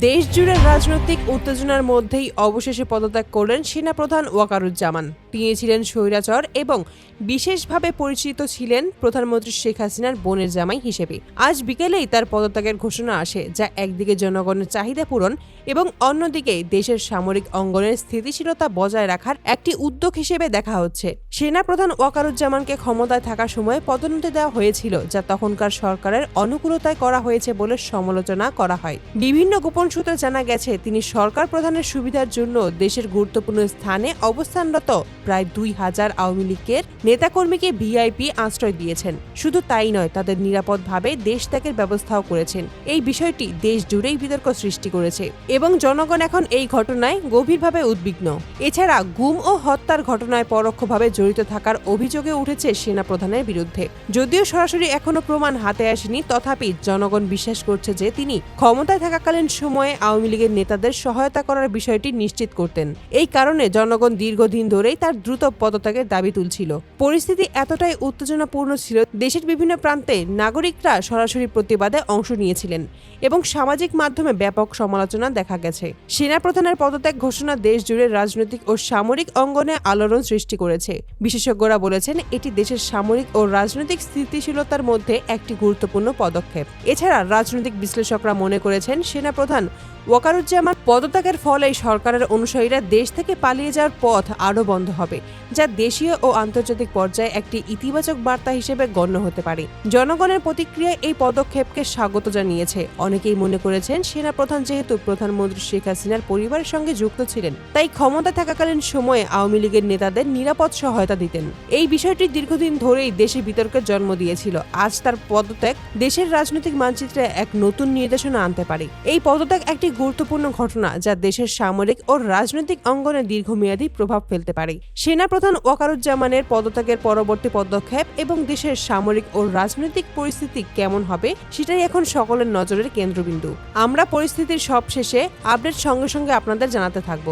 দেশ জুড়ে রাজনৈতিক উত্তেজনার মধ্যেই অবশেষে পদত্যাগ করলেন সেনাপ্রধান ওয়াকারুজ্জামান। তিনি ছিলেন স্বৈরাচর এবং বিশেষভাবে পরিচিত ছিলেন প্রধানমন্ত্রী শেখ হাসিনার বোনের জামাই হিসেবে। আজ বিকেলেই তার পদত্যাগের ঘোষণা আসে, যা একদিকে জনগণের চাহিদা পূরণ এবং অন্যদিকে দেশের সামরিক অঙ্গনের স্থিতিশীলতা বজায় রাখার একটি উদ্যোগ হিসেবে দেখা হচ্ছে। সেনাপ্রধান ওয়াকারুজ্জামানকে ক্ষমতায় থাকার সময় পদোন্নতি দেওয়া হয়েছিল, যা তখনকার সরকারের অনুকূলতায় করা হয়েছে বলে সমালোচনা করা হয়। বিভিন্ন গোপন সূত্রে জানা গেছে, তিনি সরকার প্রধানের সুবিধার জন্য দেশের গুরুত্বপূর্ণ স্থানে অবস্থানরত প্রায় দুই হাজার আওয়ামী লীগের নেতাকর্মীকে ভিআইপি আশ্রয় দিয়েছেন। শুধু তাই নয়, তাদের নিরাপদভাবে দেশ ত্যাগের ব্যবস্থাও করেছেন। এই বিষয়টি দেশ জুড়েই বিতর্ক সৃষ্টি করেছে এবং জনগণ এখন এই ঘটনায় গভীরভাবে উদ্বিগ্ন। এছাড়া গুম ও হত্যার ঘটনায় পরোক্ষভাবে জড়িত থাকার অভিযোগে উঠেছে সেনাপ্রধানের বিরুদ্ধে। যদিও সরাসরি এখনও প্রমাণ হাতে আসেনি, তথাপি জনগণ বিশ্বাস করছে যে তিনি ক্ষমতায় থাকাকালীন সময়ে আওয়ামী লীগের নেতাদের সহায়তা করার বিষয়টি নিশ্চিত করতেন। এই কারণে জনগণ দীর্ঘদিন ধরেই তার দ্রুত পদত্যাগের দাবি তুলছিল। পরিস্থিতি এতটাই উত্তেজনাপূর্ণ ছিল, দেশের বিভিন্ন প্রান্তে নাগরিকরা সরাসরি প্রতিবাদে অংশ নিয়েছিলেন এবং সামাজিক মাধ্যমে ব্যাপক সমালোচনা দেখা গেছে। সেনাপ্রধানের পদত্যাগ ঘোষণা দেশ জুড়ে রাজনৈতিক ও সামরিক অঙ্গনে আলোড়ন সৃষ্টি করেছে। বিশেষজ্ঞরা বলেছেন, এটি দেশের সামরিক ও রাজনৈতিক স্থিতিশীলতার মধ্যে একটি গুরুত্বপূর্ণ পদক্ষেপ। এছাড়া রাজনৈতিক বিশ্লেষকরা মনে করেছেন সেনাপ্রধান ওয়াকারুজ্জামান পদত্যাগের ফলে সরকারের অনুসারীরা দেশ থেকে পালিয়ে যাওয়ার পথ আরও বন্ধ হবে, যা দেশীয় ও আন্তর্জাতিক পর্যায়ে একটি ইতিবাচক বার্তা হিসেবে গণ্য হতে পারে। জনগণের প্রতিক্রিয়া এই পদক্ষেপকে স্বাগত জানিয়েছে। অনেকেই মনে করেছেন সেনাপ্রধান যেহেতু প্রধানমন্ত্রী শেখ হাসিনার পরিবারের সঙ্গে যুক্ত ছিলেন, তাই ক্ষমতা থাকাকালীন সময়ে আওয়ামী লীগের নেতাদের নিরাপদ সহায়তা দিতেন। এই বিষয়টি দীর্ঘদিন ধরেই দেশে বিতর্কের জন্ম দিয়েছিল। আজ তার পদত্যাগ দেশের রাজনৈতিক মানচিত্রে এক নতুন নির্দেশনা আনতে পারে। এই পদত্যাগ একটি গুরুত্বপূর্ণ ঘটনা, যা দেশের সামরিক ও রাজনৈতিক অঙ্গনে দীর্ঘমেয়াদী প্রভাব ফেলতে পারে। সেনাপ্রধান ওয়াকারুজ্জামানের পদত্যাগের পরবর্তী পদক্ষেপ এবং দেশের সামরিক ও রাজনৈতিক পরিস্থিতি কেমন হবে, সেটাই এখন সকলের নজরের কেন্দ্রবিন্দু। আমরা পরিস্থিতির সবশেষে আপডেট সঙ্গে সঙ্গে আপনাদের জানাতে থাকব।